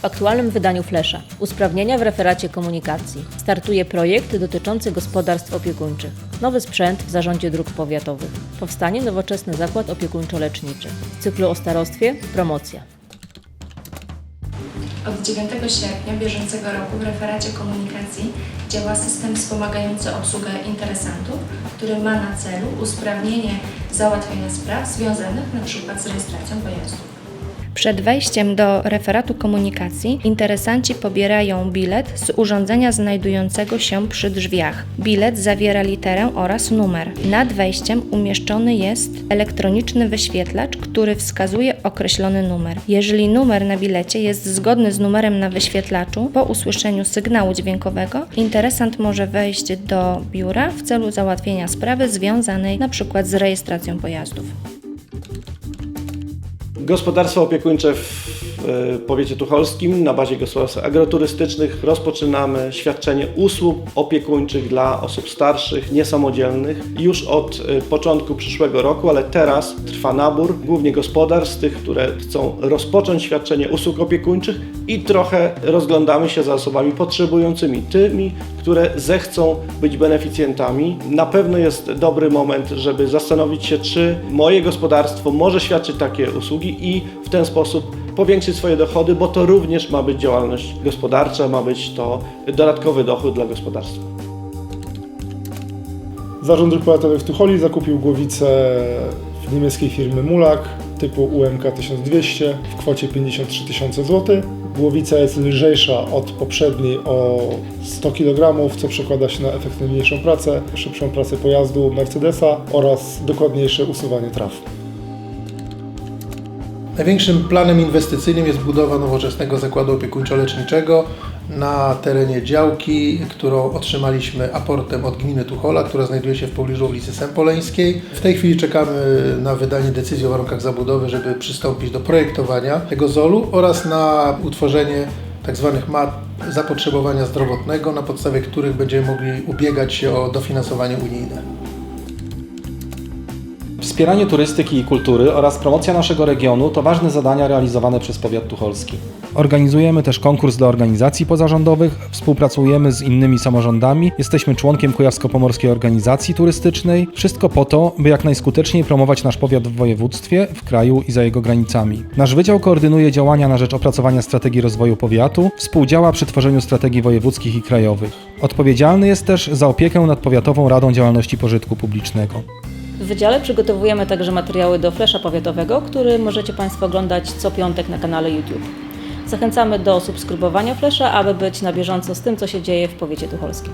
W aktualnym wydaniu Flesza usprawnienia w referacie komunikacji startuje projekt dotyczący gospodarstw opiekuńczych. Nowy sprzęt w zarządzie dróg powiatowych. Powstanie nowoczesny zakład opiekuńczo-leczniczy. W cyklu o starostwie promocja. Od 9 sierpnia bieżącego roku w referacie komunikacji działa system wspomagający obsługę interesantów, który ma na celu usprawnienie załatwiania spraw związanych np. z rejestracją pojazdów. Przed wejściem do referatu komunikacji interesanci pobierają bilet z urządzenia znajdującego się przy drzwiach. Bilet zawiera literę oraz numer. Nad wejściem umieszczony jest elektroniczny wyświetlacz, który wskazuje określony numer. Jeżeli numer na bilecie jest zgodny z numerem na wyświetlaczu, po usłyszeniu sygnału dźwiękowego interesant może wejść do biura w celu załatwienia sprawy związanej np. z rejestracją pojazdów. Gospodarstwa opiekuńcze w e, powiecie tucholskim na bazie gospodarstw agroturystycznych rozpoczynamy świadczenie usług opiekuńczych dla osób starszych, niesamodzielnych już od e, początku przyszłego roku, ale teraz trwa nabór głównie gospodarstw, tych, które chcą rozpocząć świadczenie usług opiekuńczych i trochę rozglądamy się za osobami potrzebującymi, tymi, które zechcą być beneficjentami. Na pewno jest dobry moment, żeby zastanowić się, czy moje gospodarstwo może świadczyć takie usługi i w ten sposób powiększyć swoje dochody, bo to również ma być działalność gospodarcza, ma być to dodatkowy dochód dla gospodarstwa. Zarząd Dróg w Tucholi zakupił głowicę w niemieckiej firmy Mulak typu UMK 1200 w kwocie 53 tysiące złotych. Głowica jest lżejsza od poprzedniej o 100 kg, co przekłada się na efektywniejszą pracę, szybszą pracę pojazdu Mercedesa oraz dokładniejsze usuwanie traw. Największym planem inwestycyjnym jest budowa nowoczesnego zakładu opiekuńczo-leczniczego na terenie działki, którą otrzymaliśmy aportem od gminy Tuchola, która znajduje się w pobliżu ulicy Sempoleńskiej. W tej chwili czekamy na wydanie decyzji o warunkach zabudowy, żeby przystąpić do projektowania tego ZOL-u oraz na utworzenie tzw. map zapotrzebowania zdrowotnego, na podstawie których będziemy mogli ubiegać się o dofinansowanie unijne. Wspieranie turystyki i kultury oraz promocja naszego regionu to ważne zadania realizowane przez powiat tucholski. Organizujemy też konkurs dla organizacji pozarządowych, współpracujemy z innymi samorządami, jesteśmy członkiem Kujawsko-Pomorskiej Organizacji Turystycznej. Wszystko po to, by jak najskuteczniej promować nasz powiat w województwie, w kraju i za jego granicami. Nasz wydział koordynuje działania na rzecz opracowania strategii rozwoju powiatu, współdziała przy tworzeniu strategii wojewódzkich i krajowych. Odpowiedzialny jest też za opiekę nad Powiatową Radą Działalności Pożytku Publicznego. W wydziale przygotowujemy także materiały do Flesza Powiatowego, który możecie Państwo oglądać co piątek na kanale YouTube. Zachęcamy do subskrybowania Flesza, aby być na bieżąco z tym, co się dzieje w powiecie tucholskim.